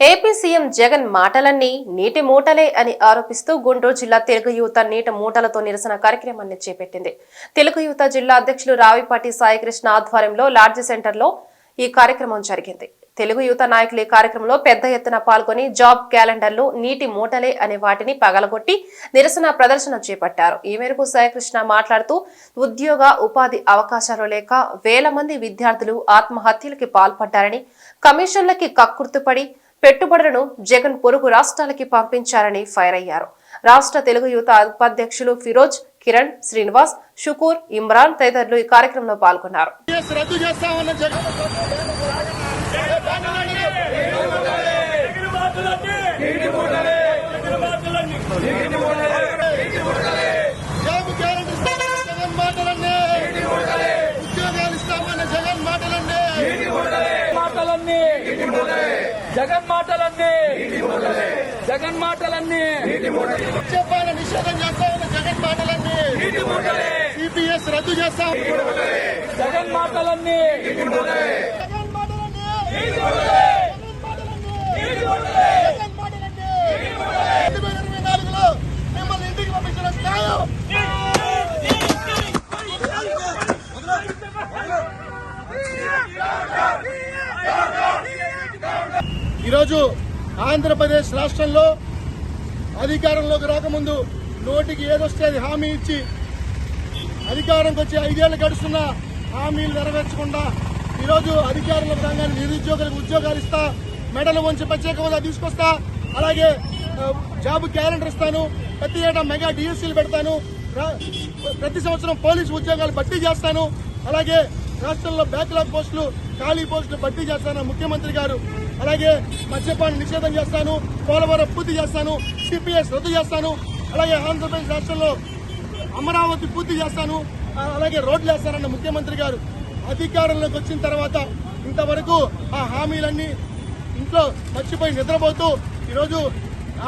AP CM Jagan మాటలన్నీ నీటి మూటలే అని ఆరోపిస్తూ గుంటూరు జిల్లా తెలుగు యువత నీటి మూటలతో నిరసన కార్యక్రమాన్ని చేపట్టింది. తెలుగు యువత జిల్లా అధ్యక్షులు రావిపాటి సాయికృష్ణ ఆధ్వర్యంలో లాడ్జి సెంటర్లో ఈ కార్యక్రమం జరిగింది. తెలుగు యువత నాయకులు ఈ కార్యక్రమంలో పెద్ద ఎత్తున పాల్గొని జాబ్ క్యాలెండర్లు నీటి మూటలే అనే వాటిని పగలగొట్టి నిరసన ప్రదర్శన చేపట్టారు. ఈ మేరకు సాయికృష్ణ మాట్లాడుతూ ఉద్యోగ ఉపాధి అవకాశాలు లేక వేల మంది విద్యార్థులు ఆత్మహత్యలకి పాల్పడ్డారని కమిషన్లకి కక్కుర్తుపడి పెట్టుబడులను జగన్ పొరుగు రాష్ట్రాలకి పంపించారని ఫైర్ అయ్యారు రాష్ట్ర తెలుగు యువత ఉపాధ్యక్షులు ఫిరోజ్ కిరణ్ శ్రీనివాస్ షుకూర్ ఇమ్రాన్ తదితరులు ఈ కార్యక్రమంలో పాల్గొన్నారు రద్దు చేస్తామన్న జగన్ జాబు గ్యారెంటీ ఇస్తామన్న జగన్ మాటలన్నీ ఉద్యోగాలు ఇస్తామన్న జగన్ మాటలన్నీ మాటలన్నీ జగన్ మాటలన్నీ. జగన్ మాటలన్నీ. చెప్పాల నిషేధం చేస్తామన్న జగన్ మాటలన్నీ. సిపిఎస్ రద్దు చేస్తాం. జగన్ మాటలన్నీ. జగన్ మాటలన్నీ. జగన్ మాటలన్నీ జగన్ మాటలన్నీ రెండు వేల ఇరవై నాలుగులో మిమ్మల్ని ఇంటికి పంపించిన న్యాయం ఈరోజు ఆంధ్రప్రదేశ్ రాష్ట్రంలో అధికారంలోకి రాకముందు నోటికి ఏదొస్తే అది హామీ ఇచ్చి అధికారంకి వచ్చి ఐదేళ్ళు గడుస్తున్న హామీలు నెరవేర్చకుండా ఈరోజు అధికారంలోకి రాగానే నిరుద్యోగులకు ఉద్యోగాలు ఇస్తా మెడలు వంచి ప్రత్యేక హోదా తీసుకొస్తా అలాగే జాబ్ క్యాలెండర్ ఇస్తాను ప్రతి ఏటా మెగా డిఎస్సీలు పెడతాను ప్రతి సంవత్సరం పోలీసు ఉద్యోగాలు భర్తీ చేస్తాను అలాగే రాష్ట్రంలో బ్యాక్లాగ్ పోస్టులు ఖాళీ పోస్టులు భర్తీ చేస్తాను ముఖ్యమంత్రి గారు అలాగే మద్యపాన నిషేధం చేస్తాను పోలవరం పూర్తి చేస్తాను సిపిఎస్ రద్దు చేస్తాను అలాగే ఆంధ్రప్రదేశ్ రాష్ట్రంలో అమరావతి పూర్తి చేస్తాను అలాగే రోడ్లు వేస్తానన్న ముఖ్యమంత్రి గారు అధికారంలోకి వచ్చిన తర్వాత ఇంతవరకు ఆ హామీలన్నీ ఇంట్లో మర్చిపోయి నిద్రపోతూ ఈరోజు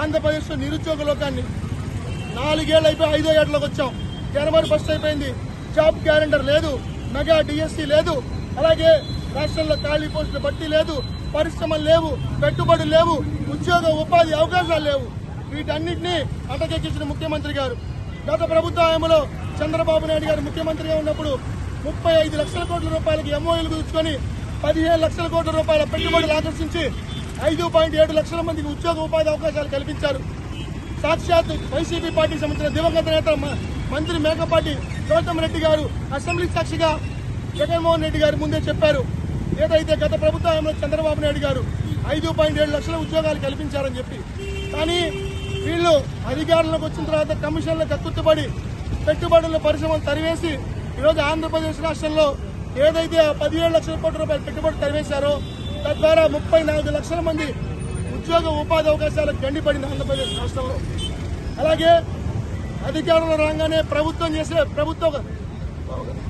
ఆంధ్రప్రదేశ్లో నిరుద్యోగ లోకాన్ని నాలుగేళ్ళు అయిపోయి ఐదో ఏళ్ళలోకి వచ్చాం. జనవరి ఫస్ట్ అయిపోయింది. జాబ్ క్యాలెండర్ లేదు. మెగా డిఎస్సీ లేదు. అలాగే రాష్ట్రంలో ఖాళీ పోస్టులు బట్టి లేదు పరిశ్రమలు లేవు పెట్టుబడులు లేవు ఉద్యోగ ఉపాధి అవకాశాలు లేవు. వీటన్నిటినీ అటకెక్కించిన ముఖ్యమంత్రి గారు. గత ప్రభుత్వ హయాంలో చంద్రబాబు నాయుడు గారు ముఖ్యమంత్రిగా ఉన్నప్పుడు ముప్పై ఐదు లక్షల కోట్ల రూపాయలకి ఎంఓఎలు కుదుర్చుకొని పదిహేను లక్షల కోట్ల రూపాయల పెట్టుబడులు ఆకర్షించి ఐదు పాయింట్ ఏడు లక్షల మందికి ఉద్యోగ ఉపాధి అవకాశాలు కల్పించారు. సాక్షాత్ వైసీపీ పార్టీకి సంబంధించిన దివంగత నేత మ- మంత్రి మేకపాటి గౌతమ్ రెడ్డి గారు అసెంబ్లీ సాక్షిగా జగన్మోహన్ రెడ్డి గారి ముందే చెప్పారు. ఏదైతే గత ప్రభుత్వంలో చంద్రబాబు నాయుడు గారు ఐదు పాయింట్ ఏడు లక్షల ఉద్యోగాలు కల్పించారని చెప్పి కానీ వీళ్ళు అధికారంలోకి వచ్చిన తర్వాత కమిషన్లకు కక్కుత్తుపడి పెట్టుబడుల పరిశ్రమలు తరివేసి ఈరోజు ఆంధ్రప్రదేశ్ రాష్ట్రంలో ఏదైతే ఆ పదిహేడు లక్షల కోట్ల రూపాయల పెట్టుబడి తరివేశారో తద్వారా ముప్పై నాలుగు లక్షల మంది ఉద్యోగ ఉపాధి అవకాశాలకు గండిపడింది ఆంధ్రప్రదేశ్ రాష్ట్రంలో. అలాగే అధికారంలో రాగానే ప్రభుత్వం చేసే ప్రభుత్వ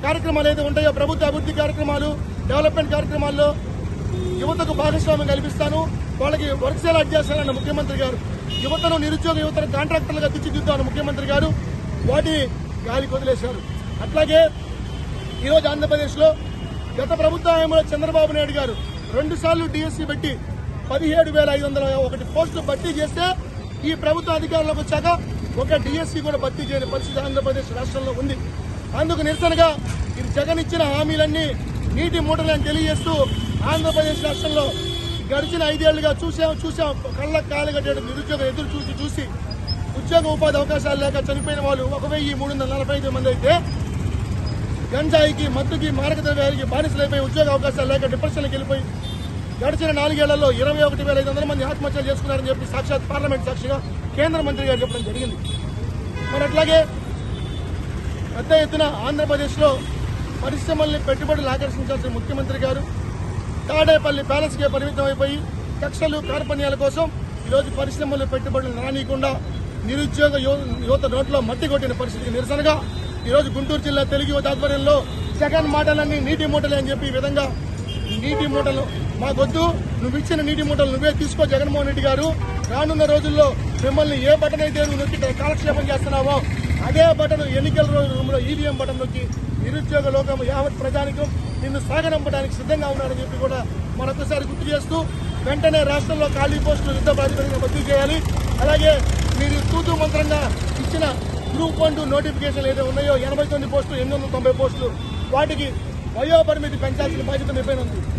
కార్యక్రమాలు ఏదైతే ఉంటాయో ప్రభుత్వ అభివృద్ధి కార్యక్రమాలు డెవలప్మెంట్ కార్యక్రమాల్లో యువతకు భాగస్వామ్యం కల్పిస్తాను. వాళ్ళకి వర్క్ సేల్ చేస్తానన్న ముఖ్యమంత్రి గారు యువతను నిరుద్యోగ యువతను కాంట్రాక్టర్లుగా తీర్చిదిద్దామని ముఖ్యమంత్రి గారు వాటిని గాలికి వదిలేశారు అట్లాగే ఈరోజు ఆంధ్రప్రదేశ్లో గత ప్రభుత్వ హయాంలో చంద్రబాబు నాయుడు గారు రెండుసార్లు డిఎస్సీ పెట్టి పదిహేడు వేల ఐదు వందల ఒకటి పోస్టులు భర్తీ చేస్తే ఈ ప్రభుత్వ అధికారంలోకి వచ్చాక ఒక డిఎస్సీ కూడా భర్తీ చేయని పరిస్థితి ఆంధ్రప్రదేశ్ రాష్ట్రంలో ఉంది. అందుకు నిరసనగా ఇది జగన్ ఇచ్చిన హామీలన్నీ నీటి మూటలని తెలియజేస్తూ ఆంధ్రప్రదేశ్ రాష్ట్రంలో గడిచిన ఐదేళ్ళుగా చూసాం చూసాం కళ్ళ కాలుగడ్డ నిరుద్యోగం ఎదురు చూసి చూసి ఉద్యోగ ఉపాధి అవకాశాలు లేక చనిపోయిన వాళ్ళు ఒక వెయ్యి మూడు వందల నలభై ఐదు మంది అయితే గంజాయికి మత్తుకి మారక బానిసలైపోయి ఉద్యోగ అవకాశాలు లేక డిప్రెషన్కి వెళ్ళిపోయి గడిచిన నాలుగేళ్ళలో ఇరవై ఒకటి వేల ఐదు వందల మంది ఆత్మహత్యలు చేసుకున్నారని చెప్పి సాక్షాత్ పార్లమెంట్ సాక్షిగా కేంద్ర మంత్రి గారు చెప్పడం జరిగింది. మరి అట్లాగే పెద్ద ఎత్తున ఆంధ్రప్రదేశ్లో పరిశ్రమల్ని పెట్టుబడులు ఆకర్షించాల్సిన ముఖ్యమంత్రి గారు తాడేపల్లి ప్యాలెస్కే పరిమితం అయిపోయి కక్షలు కార్పణ్యాల కోసం ఈరోజు పరిశ్రమలు పెట్టుబడులు రానియకుండా నిరుద్యోగ యువ- యువత నోట్లో మట్టి కొట్టిన పరిస్థితికి నిరసనగా ఈరోజు గుంటూరు జిల్లా తెలుగు యువత ఆధ్వర్యంలో జగన్ మాటలన్నీ నీటి మూటలే అని చెప్పి ఈ విధంగా నీటి మూటలు మాకొద్దు నువ్వు ఇచ్చిన నీటి మూటలు నువ్వే తీసుకో జగన్మోహన్ రెడ్డి గారు. రానున్న రోజుల్లో మిమ్మల్ని ఏ బటన్ అయితే నువ్వు నొక్కి కాలక్షేపం చేస్తున్నావో అదే బటన్ ఎన్నికల రోజుల్లో ఈవీఎం బటన్ నొక్కి నిరుద్యోగ లోకం యావత్ ప్రజానికం నిన్ను సాగనంపడానికి సిద్ధంగా ఉన్నారని చెప్పి కూడా మరొకసారి గుర్తు చేస్తూ వెంటనే రాష్ట్రంలో ఖాళీ పోస్టులు యుద్ధ ప్రాతిపదికన భర్తీ చేయాలి. అలాగే మీరు తూతూ మంత్రంగా ఇచ్చిన గ్రూప్ వన్ టూ నోటిఫికేషన్లు ఏదో ఉన్నాయో ఎనభై తొమ్మిది పోస్టులు ఎనిమిది వందల తొంభై పోస్టులు వాటికి వయోపరిమితి పెంచాల్సిన బాధ్యత మీ ఉంది.